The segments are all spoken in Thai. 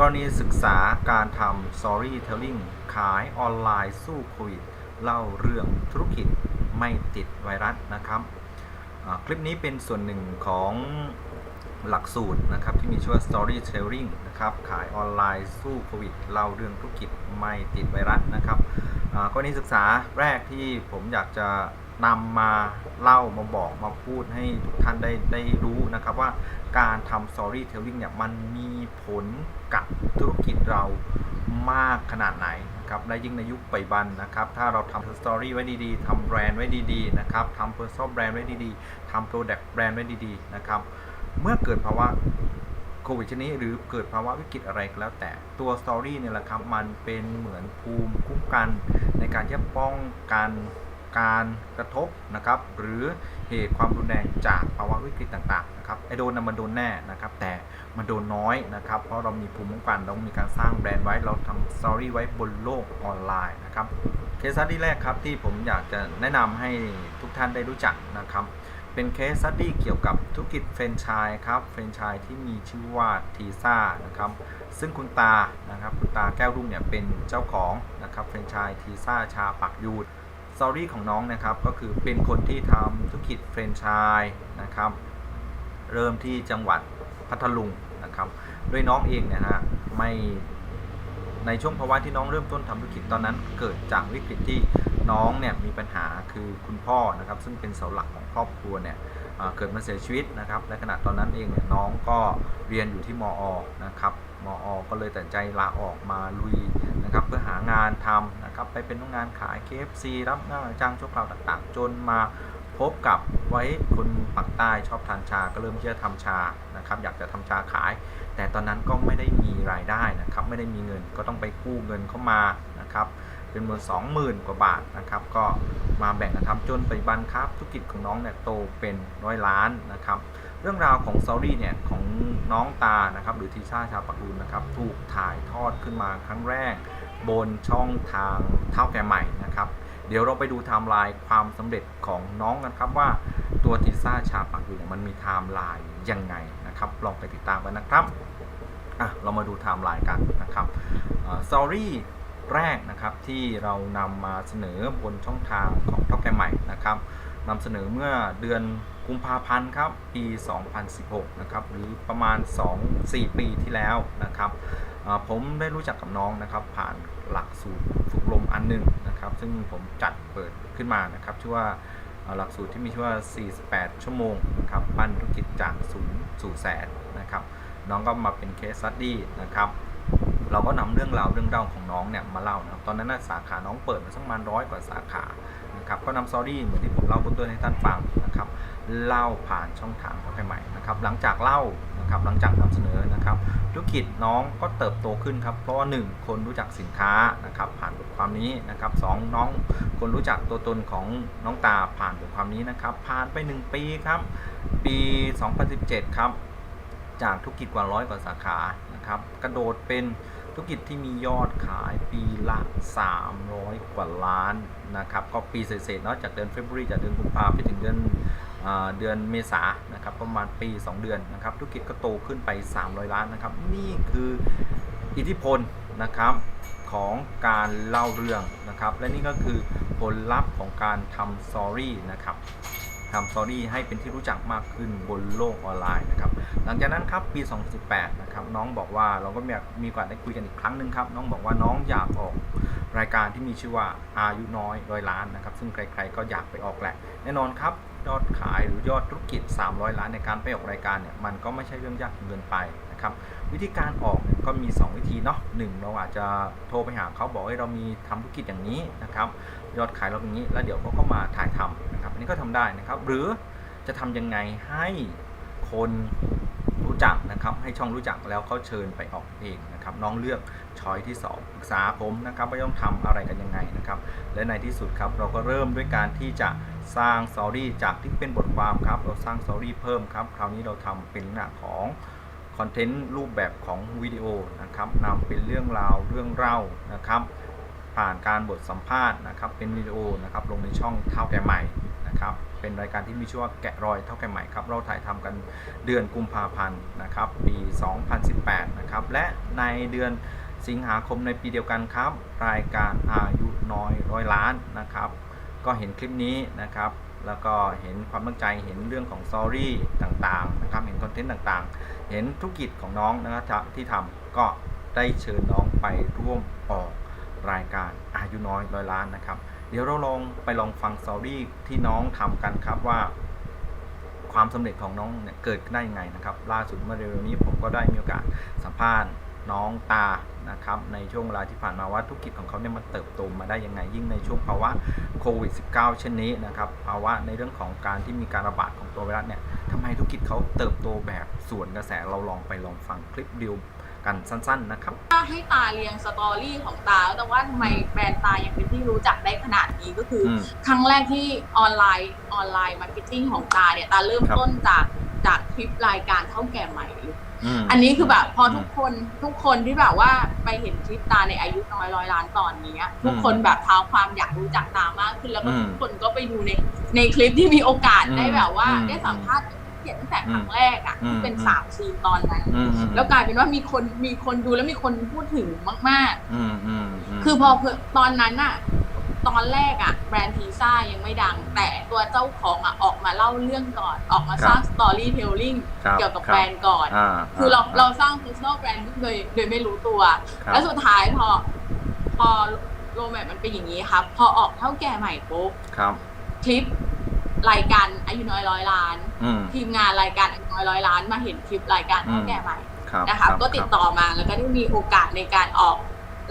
กรณีศึกษาการทำ storytelling ขายออนไลน์สู้โควิดเล่าเรื่องธุรกิจไม่ติดไวรัสนะครับ คลิปนี้เป็นส่วนหนึ่งของหลักสูตรนะครับ ที่มีชื่อว่า storytelling นะครับ ขายออนไลน์สู้โควิดเล่าเรื่องธุรกิจไม่ติดไวรัสนะครับกรณีศึกษาแรกที่ผมอยากจะ นำมาเล่ามาบอกมาพูดให้ทุกท่านได้ได้รู้นะครับว่าการทำ storytelling เนี่ยมันมีผลกับธุรกิจเรามากขนาดไหนนะครับและยิ่งในยุคปัจจุบันนะครับ ถ้าเราทำ story ไว้ดีๆทำแบรนด์ไว้ดีๆนะครับทำ personal brand ไว้ดีๆทำ product brand ไว้ดีๆนะครับ เมื่อเกิดภาวะโควิดชนิดหรือเกิดภาวะวิกฤตอะไรก็แล้วแต่ตัวสตอรี่เนี่ยแหละครับ มันเป็นเหมือนภูมิคุ้มกันในการที่ป้องกัน การกระทบนะครับหรือเหตุความรุนแรงจากภาวะวิกฤตต่างๆนะครับไอโดนนะมันโดนแน่นะครับแต่มันโดนน้อยนะครับเพราะเรามีภูมิคุ้มกันเรามีการสร้างแบรนด์ไว้เราทำสตอรี่ไว้บนโลกออนไลน์นะครับเคสที่แรกครับที่ผมอยากจะแนะนำให้ทุกท่านได้รู้จักนะครับเป็นเคสสตดี้เกี่ยวกับธุรกิจแฟรนไชส์ครับแฟรนไชส์ที่มีชื่อว่าทีซ่านะครับซึ่งคุณตานะครับคุณตาแก้วรุ่งเนี่ยเป็นเจ้าของนะครับแฟรนไชส์ทีซ่าชาปักยูด สตอรี่ของน้องนะครับก็คือเป็นคนที่ทำธุรกิจแฟรนไชส์นะครับ เริ่มที่จังหวัดพัทลุงนะครับโดยน้องเองเนี่ยฮะไม่ในช่วงภาวะที่น้องเริ่มต้นทำธุรกิจตอนนั้นเกิดจากวิกฤตที่น้องเนี่ยมีปัญหาคือคุณพ่อนะครับซึ่งเป็นเสาหลักของครอบครัวเนี่ยเกิดมาเสียชีวิตนะครับและขณะตอนนั้นเองเนี่ยน้องก็เรียนอยู่ที่มอ นะครับมอ ก็เลยตัดใจลาออกมาลุย นะครับเพื่อหางานทำนะครับไปเป็นพนักงานขาย KFC รับงานจ้างชั่วคราวต่างๆ จนมาพบกับไว้คนปักใต้ชอบทานชาก็เริ่มที่จะทำชานะครับอยากจะทำชาขาย แต่ตอนนั้นก็ไม่ได้มีรายได้นะครับไม่ได้มีเงินก็ต้องไปกู้เงินเข้ามานะครับเป็นเงิน20,000กว่าบาทนะครับก็มาแบ่งกันทำจนปัจจุบันครับธุรกิจของน้องเนี่ยโตเป็นร้อยล้านนะครับเรื่องราวของซอรี่เนี่ยของน้องตานะครับหรือทีซ่าชาวปักรูนนะครับถูกถ่ายทอดขึ้นมาครั้งแรก บนช่องทางเท่าแก่ใหม่นะครับ เดี๋ยวเราไปดูไทม์ไลน์ความสำเร็จของน้องกันครับว่าตัวทีซ่าชาปักรูนเนี่ยมันมีไทม์ไลน์ยังไงนะครับ ลองไปติดตามกันนะครับอะเรามาดูไทม์ไลน์กันนะครับซอรี่แรกนะครับที่เรานำมาเสนอบนช่องทางของเท่าแก่ใหม่นะครับนำเสนอเมื่อเดือนกุมภาพันธ์ครับปี 2016 นะครับ หรือประมาณ 2-4 ปีที่แล้วนะครับ ผมได้รู้จักกับน้องนะครับ ผ่านหลักสูตรฝึกลมอันหนึ่งนะครับ ซึ่งผมจัดเปิดขึ้นมานะครับ ชื่อว่าหลักสูตรที่มีชื่อว่า 48 ชั่วโมงนะครับปั้นธุรกิจจากศูนย์สู่แสนนะครับ น้องก็มาเป็นเคส e ั t ดี้นะครับเราก็นำเรื่องราวเรื่องเล่าของน้องเนี่ยมาเล่านะครับตอนนั้นสาขาน้องเปิดมาสักประมาณร้อยกว่าสาขานะครับก็นำสตอรี่เหมือนที่ผมเล่าบื้องต้นให้ท่านฟังนะครับเล่าผ่านช่องทางเข้าไปใหม่นะครับหลังจากเล่า ครับหลังจากนำเสนอนะครับธุรกิจน้องก็เติบโตขึ้นครับเพราะว่าหนึ่งคนรู้จักสินค้านะครับผ่านบทความนี้นะครับสองน้องคนรู้จักตัวตนของน้องตาผ่านบทความนี้นะครับผ่านไป 1 ปีครับปี 2017 ครับจากธุรกิจกว่าร้อยกว่าสาขานะครับกระโดดเป็นธุรกิจที่มียอดขายปีละ 300 กว่าล้านนะครับก็ปีเศษๆเนาะจากเดือนเฟบรุจากเดือนกุมภาพันธ์ไปถึงเดือน เดือนเมษานะครับประมาณปี 2 เดือนนะครับธุรกิจก็โตขึ้นไป 300 ล้านนะครับ นี่คืออิทธิพลนะครับของการเล่าเรื่องนะครับ และนี่ก็คือผลลัพธ์ของการทำสตอรี่นะครับทำสตอรี่ให้เป็นที่รู้จักมากขึ้นบนโลกออนไลน์นะครับ หลังจากนั้นครับปี 2018 นะครับน้องบอกว่าเราก็มีมีโอกาสได้คุยกันอีกครั้งหนึ่งครับ น้องบอกว่าน้องอยากออกรายการที่มีชื่อว่าอายุน้อยร้อยล้านนะครับ ซึ่งใครๆก็อยากไปออกแหละ แน่นอนครับ ยอดขายหรือยอดธุรกิจ 300 ล้านในการไปออกรายการเนี่ยมันก็ไม่ใช่เรื่องยากเกินไปนะครับวิธีการออกก็มี 2 วิธีเนาะหนึ่งเราอาจจะโทรไปหาเขาบอกให้เรามีทำธุรกิจอย่างนี้นะครับยอดขายเราอย่างนี้แล้วเดี๋ยวเขาก็มาถ่ายทำนะครับอันนี้ก็ทำได้นะครับหรือจะทำยังไงให้คน รู้จักนะครับ ให้ช่องรู้จักแล้วเขาเชิญไปออกเองนะครับ น้องเลือกช้อยที่2ปรึกษาผมนะครับว่าต้องทำอะไรกันยังไงนะครับ และในที่สุดครับเราก็เริ่มด้วยการที่จะสร้างสตอรี่จากที่เป็นบทความครับ เราสร้างสตอรี่เพิ่มครับ คราวนี้เราทำเป็นลักษณะของคอนเทนต์รูปแบบของวิดีโอนะครับนำเป็นเรื่องราวเรื่องเล่านะครับ ผ่านการบทสัมภาษณ์นะครับ เป็นวิดีโอนะครับ ลงในช่องเท่าแก่ใหม่นะครับ เป็นรายการที่มีชื่อว่าแกะรอยเท่าแก่ใหม่ครับ เราถ่ายทำกันเดือนกุมภาพันธ์นะครับปี 2018 นะครับ และในเดือนสิงหาคมในปีเดียวกันครับ รายการอายุน้อยร้อยล้านนะครับ ก็เห็นคลิปนี้นะครับ แล้วก็เห็นความตั้งใจเห็นเรื่องของซอรี่ต่างๆนะครับ เห็นคอนเทนต์ต่างๆ เห็นธุรกิจของน้องนะครับที่ทำก็ได้เชิญน้องไปร่วมออกรายการอายุน้อยร้อยล้านนะครับ เดี๋ยวเราลองไปลองฟังซอรี่ที่น้องทำกันครับว่า ความสำเร็จของน้องเนี่ยเกิดได้ยังไงนะครับ ล่าสุดเมื่อเร็วๆนี้ผมก็ได้มีโอกาสสัมภาษณ์น้องตานะครับ ในช่วงเวลาที่ผ่านมาว่าธุรกิจของเขาเนี่ยมันเติบโตมาได้ยังไง ยิ่งในช่วงภาวะโควิด -19 เช่นนี้นะครับภาวะในเรื่องของการที่มีการระบาดของตัวไวรัสเนี่ยทำไมธุรกิจเขาเติบโตแบบสวนกระแสเราลองไปลองฟังคลิปเดิว กันสั้นๆนะครับ ถ้าให้ตาเรียงสตอรี่ของตาแต่ว่าทำไมแบรนด์ตายังเป็นที่รู้จักได้ขนาดนี้ก็คืออมครั้งแรกที่ออนไลน์ออนไลน์มาร์เก็ตติ้งของตาเนี่ยตาเริ่มครับ ต้นจากจากคลิปรายการเท่าแก่ใหม่เลยมอันนี้คือแบบพออมทุกคนทุกคนที่แบบว่าไปเห็นคลิปตาในอายุน้อยร้อยล้านตอนนี้ทุกคนแบบท้าความอยากรู้จักตามากขึ้นแล้วก็อืมทุกคนก็ไปดูในในคลิปที่มีโอกาสอืมได้แบบว่า อืม ได้สัมภาษณ์เขียนตั้งแต่ครั้งแรกอะอืมที่เป็นอืมสามซีนตอนนั้น อืมอืม แล้วกลายเป็นว่ามีคนมีคนดูแล้วมีคนพูดถึงมาก อืมอืมมๆ คือพอตอนนั้นอะตอนแรกอะแบรนด์ทีซ่ายังไม่ดัง แต่ตัวเจ้าของอะออกมาเล่าเรื่องก่อน ออกมาสร้างสตอรี่เทลลิ่งครับเกี่ยวกับคแบรนด์ก่อนอ่าคือเราเราสร้าง personal brand โดยโดยไม่รู้ตัว ครับ แล้วสุดท้ายพอ พอโรแมทมันเป็นอย่างนี้ครับ พอออกเท่าแก่ใหม่ปุ๊บ ครับ คลิป รายการอายุน้อยร้อยล้าน อืม ทีมงานรายการอายุน้อยร้อยล้านมาเห็นคลิปรายการเท่าแก่ใหม่ ครับนะคะก็ติดต่อมาแล้วก็ได้มีโอกาสในการออก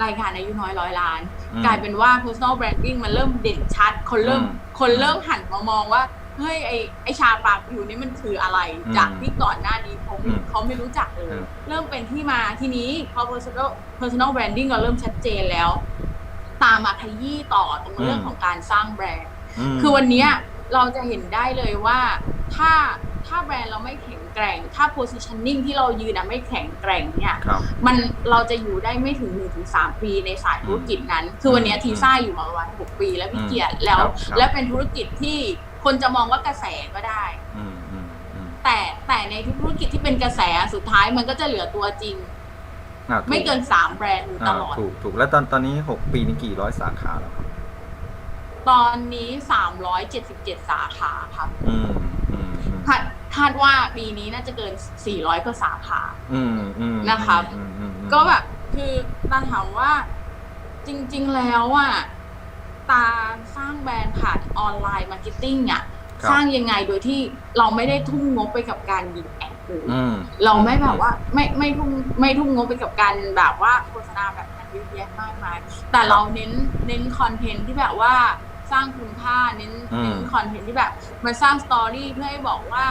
รายการอายุน้อยร้อยล้าน อืม กลายเป็นว่า personal branding มันเริ่มเด่นชัด คนเริ่มอืมคนเริ่มหันมามองว่า เฮ้ยไอไอชาปากอยู่นี่มันคืออะไร อืมจากที่ก่อนหน้านี้เขาไม่อืมเขาไม่รู้จักเลยอืมเริ่มเป็นที่มาทีนี้พอ personal personal branding เราเริ่มชัดเจนแล้ว ตามมาขยี้ต่อตรงเรื่องของการสร้างแบรนด์ ม คือวันเนี้ย เราจะเห็นได้เลยว่าถ้าถ้าแบรนด์เราไม่แข็งแกร่ง ถ้า positioning ที่เรายืนอะไม่แข็งแกร่งเนี่ยครับ มันเราจะอยู่ได้ไม่ถึง1นถึงสปีในสายธุรกิจนั้น คือวันเนี้ยอืมทีซ่าอยู่มาประมาณหกปีแล้วพี่อืมเกียรติแล้ว ครับครับ และเป็นธุรกิจที่คนจะมองว่ากระแสก็ได้ อืมอืมอืมแต่แต่ในทุกธุรกิจที่เป็นกระแสสุดท้ายมันก็จะเหลือตัวจริง อ่าถูไม่เกิน3แบรนด์อยู่ตอ่าลอดถูกถูกแล้วตอนตอนนี้หกปีนี้กี่ร้อยสาขาแล้วครับ ตอนนี้ 377 สาขาครับอืมอืมอืมคาดคาดว่าปีนี้น่าจะเกิน 400 กว่าสาขา อืมอืมนะครับอืมอืมอืมก็แบบคือตาถามว่าจริง ๆ แล้วอะตาสร้างแบรนด์ผ่านออนไลน์มาร์เก็ตติ้งอะครับสร้างยังไงโดยที่เราไม่ได้ทุ่มงบไปกับการยิงแอดเลยอืมเราไม่แบบว่าไม่ไม่ทุ่มไม่ทุ่มงบไปกับการแบบว่าโฆษณาแบบนั้นเยอะแยะมากมายแต่เราเน้นเน้นคอนเทนต์ที่แบบว่า สร้างคุณค่าเน้นอืม เน้นคอนเทนต์ที่แบบมันสร้างสตอรี่เพื่อให้บอกว่า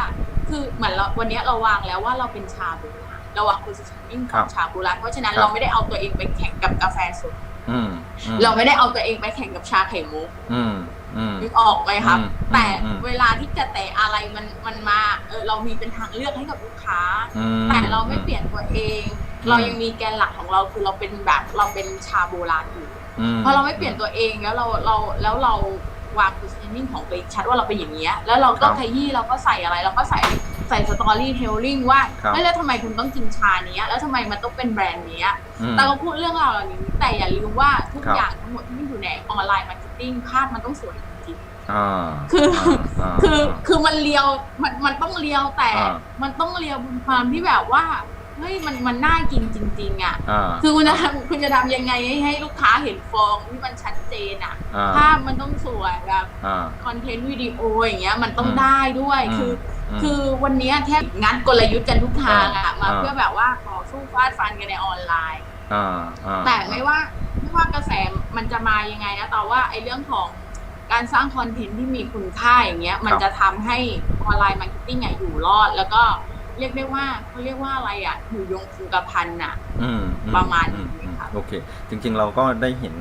คือเหมือนเราวันเนี้ยเราวางแล้วว่าเราเป็นชาบูราณเราวาง positioning ขครัองบชาบูราณเพราะฉะนั้นครับ เราไม่ได้เอาตัวเองไปแข่งกับกาแฟสดอืมอืมเราไม่ได้เอาตัวเองไปแข่งกับชาไข่มุก อืมอืม นึกออกไหมครับ อืมแต่อืม เวลาที่จะแต่อะไรมันมันมาเออเรามีเป็นทางเลือกให้กับลูกค้า อืม แต่เราไม่เปลี่ยนตัวเองอืมเรายังมีแกนหลักของเราคือเราเป็นแบบเราเป็นชาโบราณอยู่อืม พอเราไม่เปลี่ยนตัวเองแล้วเราเราแล้วเราวาง positioning ของตัวเองชัดว่าเราเป็นอย่างเงี้ยแล้วเราก็ครับขยี้เราก็ใส่อะไรเราก็ใส่ใส่สตอรี่เทลลิ่งว่าครับเฮ้ยแล้วทำไมคุณต้องกินชาเนี้ย แล้วทำไมมันต้องเป็นแบรนด์เนี้ยอืมแต่ก็พูดเรื่องราวเหล่านี้แต่อย่าลืมว่าทุกครับอย่างทั้งหมดที่มันอยู่ในออนไลน์มาร์เก็ตติ้งภาพมันต้องสวยจริงอ่าคืออาคือาคือมันเลียวมันมันต้องเลียวแต่อ่ามันต้องเลียวบนความที่แบบว่า เฮ้ยมันมันน่ากินจริง ๆ อะ อ่า คือคุณจะทำคุณจะทำยังไงให้ให้ลูกค้าเห็นฟองที่มันชัดเจนอะอ่า ภาพมันต้องสวยแบบอ่า คอนเทนต์วิดีโออย่างเงี้ยมันต้องอืมได้ด้วยอืมคือมคือวันเนี้ยแทบงัดกลยุทธ์กันทุกทางอะมาอ่า เพื่อแบบว่าต่อสู้ฟาดฟันกันในออนไลน์ อ่าอ่า แต่ไม่ว่าไม่ว่ากระแสมันจะมายังไงนะแต่ว่าไอ้เรื่องของการสร้างคอนเทนต์ที่มีคุณค่าอย่างเงี้ย มันจะทำให้ออนไลน์มาร์เก็ตติ้งอะอยู่รอด แล้วก็ เรียกได้ว่าเขาเรียกว่าอะไรอะอยู่ยงคงกระพันน่ะอืมอืประมาณอืนี้ค่ะโอเค จริง ๆ เราก็ได้เห็น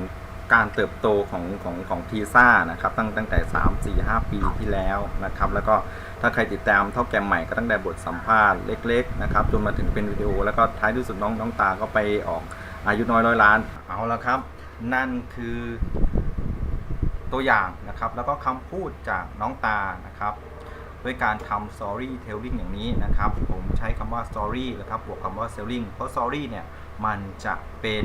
การเติบโตของของของทีซ่านะครับ ตั้งตั้งแต่ 3 4 5 ปีที่แล้วนะครับ แล้วก็ถ้าใครติดตามเท่าแกมใหม่ก็ตั้งแต่บทสัมภาษณ์เล็ก ๆ นะครับจนมาถึงเป็นวิดีโอ แล้วก็ท้ายที่สุดน้องน้องตาก็ไปออกอายุน้อยร้อยล้าน เอาละครับ นั่นคือตัวอย่างนะครับ แล้วก็คำพูดจากน้องตานะครับ ด้วยการทำ storytelling อย่างนี้นะครับ ผมใช้คำว่า story นะครับบวกคำว่า selling เพราะ story เนี่ยมันจะเป็น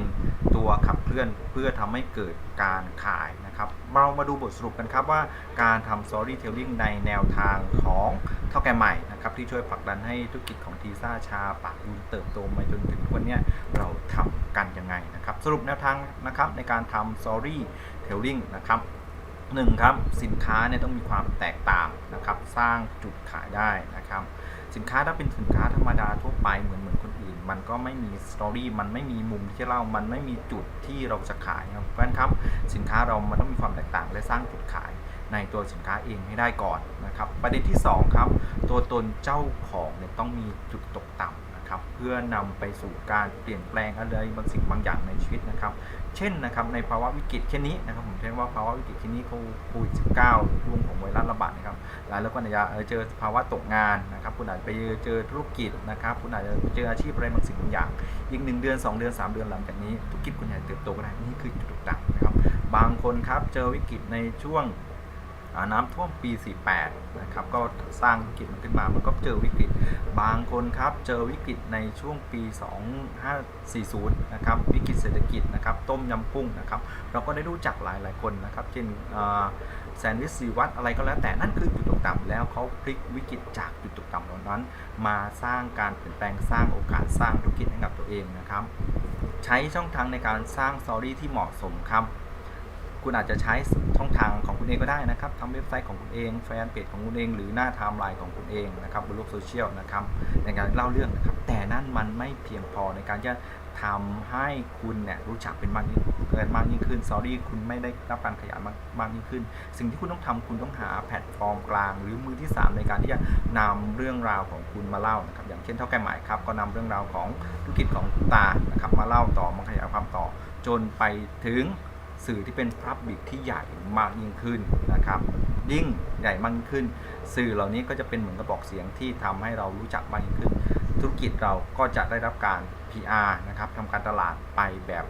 ตัวขับเคลื่อนเพื่อทำให้เกิดการขายนะครับ เรามาดูบทสรุปกันครับว่าการทำ storytelling ในแนวทางของเท่าแก่ใหม่นะครับ ที่ช่วยผลักดันให้ธุรกิจของทีซ่าชาปากบุญเติบโตมาจนถึงวันนี้เราทำกันยังไงนะครับ สรุปแนวทางนะครับในการทำ storytelling นะครับ หนึ่งครับสินค้าเนี่ยต้องมีความแตกต่างนะครับ สร้างจุดขายได้นะครับ สินค้าถ้าเป็นสินค้าธรรมดาทั่วไปเหมือนเหมือนคนอื่น มันก็ไม่มีสตอรี่มันไม่มีมุมที่เล่ามันไม่มีจุดที่เราจะขายครับเพราะฉะนั้นครับสินค้าเรามันต้องมีความแตกต่าง และสร้างจุดขายในตัวสินค้าเองให้ได้ก่อนนะครับ ประเด็นที่สองครับ ตัวตนเจ้าของเนี่ยต้องมีจุดตกต่ำ นะครับเพื่อนำไปสู่การเปลี่ยนแปลงอะไรบางสิ่งบางอย่างในชีวิตนะครับ เช่นนะครับในภาวะวิกฤตเช่นนี้นะครับผมเรียกว่าภาวะวิกฤตเช่นนี้โควิด19ช่วงของไวรัสระบาดนะครับหลายแล้วก็อาจจะเจอภาวะตกงานนะครับ คุณอาจจะไปเจอธุรกิจนะครับ คุณอาจจะเจออาชีพอะไรบางสิ่งบางอย่างอีกหนึ่งเดือน 2 เดือน 3 เดือนหลังจากนี้ธุรกิจคุณอาจจะเติบโตก็ได้นี่คือจุดต่างนะครับ บางคนครับเจอวิกฤตในช่วง น้ำท่วมปี 48 นะครับ ก็สร้างวิกฤตมันขึ้นมา มันก็เจอวิกฤต บางคนครับ เจอวิกฤตในช่วงปี 2540 นะครับ วิกฤตเศรษฐกิจนะครับ ต้มยำกุ้งนะครับ เราก็ได้รู้จักหลายหลายๆคนนะครับ เช่นแซนด์วิชซีวัตอะไรก็แล้วแต่นั่นคือจุดตกต่ำแล้วเขาพลิกวิกฤตจากจุดตกต่ำเหล่านั้น มาสร้างการเปลี่ยนแปลงสร้างโอกาสสร้างธุรกิจให้กับตัวเองนะครับ ใช้ช่องทางในการสร้างสตอรี่ที่เหมาะสมครับ คุณอาจจะใช้ช่องทางของคุณเองก็ได้นะครับทำเว็บไซต์ของคุณเอง แฟนเพจของคุณเอง หรือหน้าไทม์ไลน์ของคุณเองนะครับบนโลกโซเชียลนะครับในการเล่าเรื่องนะครับ แต่นั่นมันไม่เพียงพอในการจะทำให้คุณเนี่ยรู้จักเป็นมากยิ่งเกินมากยิ่งขึ้นสตอรี่คุณไม่ได้รับการขยายมากมากยิ่งขึ้น สิ่งที่คุณต้องทำคุณต้องหาแพลตฟอร์มกลาง หรือมือที่ 3 ในการที่จะนำเรื่องราวของคุณมาเล่านะครับ อย่างเช่นเท่าแก่หมายครับ ก็นำเรื่องราวของธุรกิจของคุณตานะครับมาเล่าต่อมาขยายความต่อ จนไปถึง สื่อที่เป็นพับบิกที่ใหญ่มากยิ่งขึ้นนะครับยิ่งใหญ่มากยิ่งขึ้น สื่อเหล่านี้ก็จะเป็นเหมือนกระบอกเสียงที่ทำให้เรารู้จักมากยิ่งขึ้น ธุรกิจเราก็จะได้รับการ PR นะครับทำการตลาดไปแบบ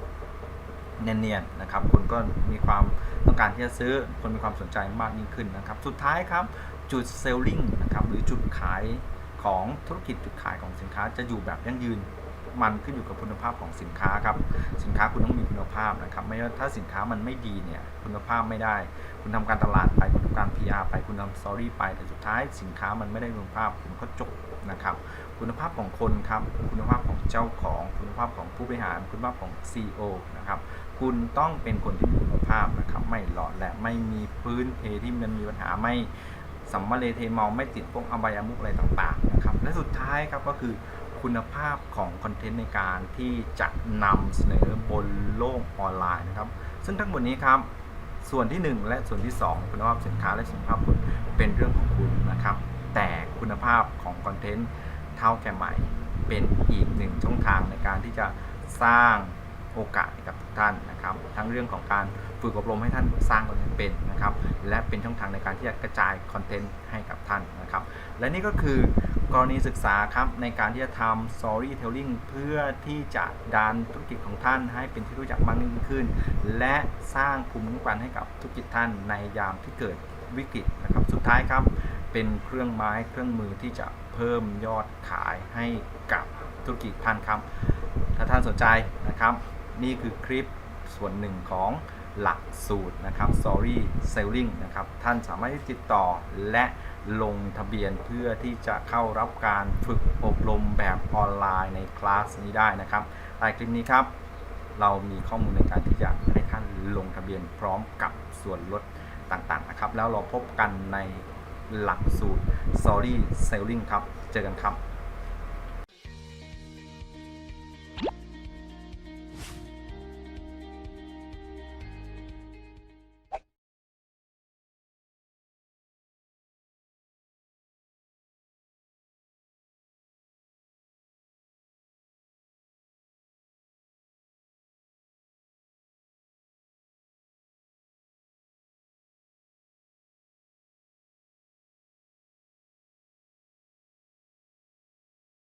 เนียนๆนะครับคนก็มีความต้องการที่จะซื้อคนมีความสนใจมากยิ่งขึ้นนะครับ สุดท้ายครับจุดเซลลิงนะครับหรือจุดขายของธุรกิจจุดขายของสินค้าจะอยู่แบบยั่งยืน มันขึ้นอยู่กับคุณภาพของสินค้าครับสินค้าคุณต้องมีคุณภาพนะครับ ไม่ว่าถ้าสินค้ามันไม่ดีเนี่ยคุณภาพไม่ได้ คุณทำการตลาดไปคุณทำการ PR ไปคุณทำสตอรี่ไปแต่สุดท้ายสินค้ามันไม่ได้คุณภาพคุณก็จบนะครับ คุณภาพของคนครับคุณภาพของเจ้าของคุณภาพของผู้บริหาร คุณภาพของ CEO นะครับคุณต้องเป็นคนที่มีคุณภาพนะครับ ไม่หลอดและไม่มีพื้นเพที่มันมีปัญหาไม่สัมมาเลเทเมาไม่ติดพวกอบายามุกอะไรต่างๆนะครับและสุดท้ายครับก็คือ คุณภาพของคอนเทนต์ในการที่จะนำเสนอบนโลกออนไลน์นะครับ ซึ่งทั้งหมดนี้ครับส่วนที่ 1 และส่วนที่ 2 คุณภาพสินค้าและคุณภาพคุณเป็นเรื่องของคุณนะครับ แต่คุณภาพของคอนเทนต์เท่าแก่ใหม่เป็นอีกหนึ่งช่องทางในการที่จะสร้าง โอกาสให้กับทุกท่านนะครับ ทั้งเรื่องของการฝึกอบรมให้ท่านสร้างคอนเทนต์เป็นนะครับ และเป็นช่องทางในการที่จะกระจายคอนเทนต์ให้กับท่านนะครับ และนี่ก็คือกรณีศึกษาครับในการที่จะทำ storytelling เพื่อที่จะดันธุรกิจของท่านให้เป็นที่รู้จักมากยิ่งขึ้น และสร้างภูมิคุ้มกันให้กับธุรกิจท่านในยามที่เกิดวิกฤตนะครับ สุดท้ายครับเป็นเครื่องไม้เครื่องมือที่จะเพิ่มยอดขายให้กับธุรกิจท่านครับ ถ้าท่านสนใจนะครับ นี่คือคลิปส่วนหนึ่งของหลักสูตรนะครับ Story Selling นะครับ ท่านสามารถที่ติดต่อและลงทะเบียนเพื่อที่จะเข้ารับการฝึกอบรมแบบออนไลน์ในคลาสนี้ได้นะครับใต้คลิปนี้ครับ เรามีข้อมูลในการที่จะให้ท่านลงทะเบียนพร้อมกับส่วนลดต่างๆนะครับ แล้วเราพบกันในหลักสูตร Story Selling ครับ เจอกันครับ